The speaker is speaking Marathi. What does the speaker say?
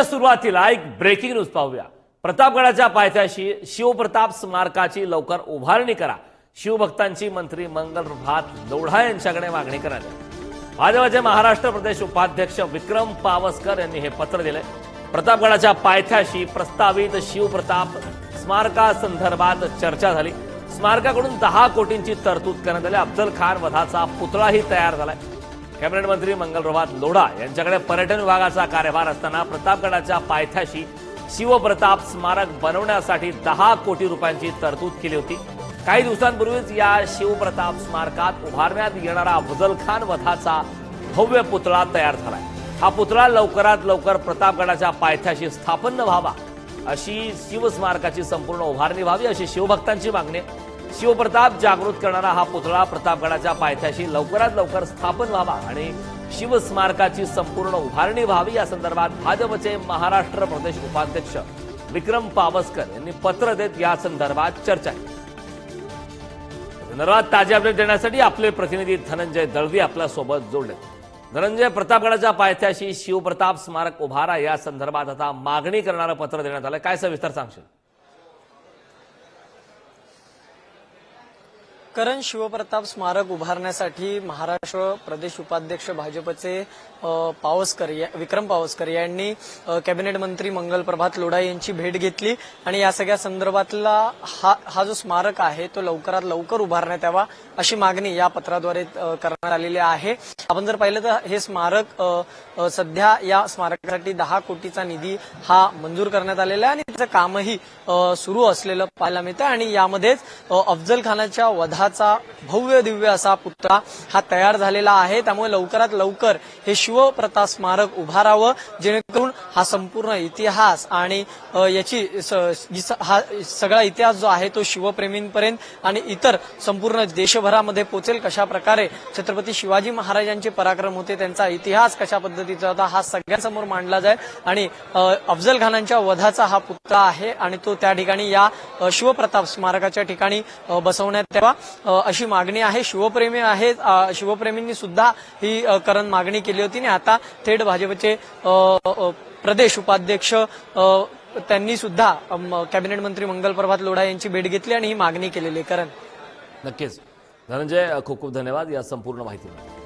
आजच्या सुरुवातीला एक ब्रेकिंग न्यूज पाहूया. प्रतापगडाच्या पायथ्याशी शिवप्रताप स्मारकाची लवकर उभारणी करा. शिवभक्तांची मंत्री मंगल प्रभात लोढा यांच्याकडे मागणी करण्यात आली महाराष्ट्र प्रदेश उपाध्यक्ष विक्रम पावसकर यांनी हे पत्र दिले प्रतापगडाच्या पायथ्याशी प्रस्तावित शिवप्रताप स्मारकासंदर्भात चर्चा झाली. स्मारकाकडून दहा कोटींची तरतूद करण्यात आली. अफजल खान वधाचा पुतळाही तयार झालाय. कॅबिनेट मंत्री मंगलप्रभात लोढा यांच्याकडे पर्यटन विभागाचा कार्यभार असताना प्रतापगडाच्या पायथ्याशी शिवप्रताप स्मारक बनवण्यासाठी दहा कोटी रुपयांची तरतूद केली होती काही दिवसांपूर्वीच या शिवप्रताप स्मारकात उभारण्यात येणारा अफजल खान वधाचा भव्य पुतळा तयार झालाय हा पुतळा लवकरात लवकर प्रतापगडाच्या पायथ्याशी स्थापन व्हावा अशी शिवस्मारकाची संपूर्ण उभारणी व्हावी अशी शिवभक्तांची मागणी आहे. शिवप्रताप जागृत करणारा हा पुतळा प्रतापगडाच्या पायथ्याशी लवकरात लवकर स्थापन व्हावा आणि शिवस्मारकाची संपूर्ण उभारणी व्हावी. या संदर्भात भाजपचे महाराष्ट्र प्रदेश उपाध्यक्ष विक्रम पावसकर यांनी पत्र देत या संदर्भात चर्चा केली. संदर्भात ताजे अपडेट देण्यासाठी आपले प्रतिनिधी धनंजय दळवी आपल्यासोबत जोडले. धनंजय प्रतापगडाच्या पायथ्याशी शिवप्रताप स्मारक उभारा. या संदर्भात आता मागणी करणारं पत्र देण्यात आलं काय सविस्तर सांगशील? करण शिवप्रताप स्मारक उभारण्यासाठी महाराष्ट्र प्रदेश उपाध्यक्ष भाजपचे पावसकर या- विक्रम पावसकर यांनी कॅबिनेट मंत्री मंगल प्रभात लोढा यांची भेट घेतली. आणि या सगळ्या संदर्भातला हा हा जो स्मारक आहे तो लवकरात लवकर उभारण्यात यावा अशी मागणी या पत्राद्वारे करण्यात आलेली आहे. आपण जर पाहिलं तर हे स्मारक सध्या या स्मारकासाठी दहा कोटीचा निधी हा मंजूर करण्यात आलेला आहे. आणि त्याचं कामही सुरू असलेलं पाहायला मिळतं आणि यामध्येच अफजल खानाच्या वधा वधाचा भव्य दिव्य असा पुतळा हा तयार झालेला आहे. त्यामुळे लवकरात लवकर हे शिवप्रता स्मारक उभारावं करून हा संपूर्ण इतिहास आणि याची स- हा सगळा इतिहास जो आहे तो शिवप्रेमींपर्यंत आणि इतर संपूर्ण देशभरामध्ये पोचेल कशा प्रकारे छत्रपती शिवाजी महाराजांचे पराक्रम होते त्यांचा इतिहास कशा पद्धतीचा होता हा सगळ्यांसमोर मांडला जाईल. आणि अफजल खानांच्या वधाचा हा पुतळा आहे आणि तो त्या ठिकाणी या शिवप्रताप स्मारकाच्या ठिकाणी बसवण्यात यावा अशी मागणी आहे. शिवप्रेमी आहे शिवप्रेमींनी सुद्धा ही करण मागणी केली होती आणि आता थेट भाजपचे प्रदेश उपाध्यक्ष त्यांनी सुद्धा कॅबिनेट मंत्री मंगल प्रभात लोढा यांची भेट घेतली आणि ही मागणी केलेली आहे. कारण. नक्कीच. धनंजय खूप खूप धन्यवाद या संपूर्ण माहितीबद्दल.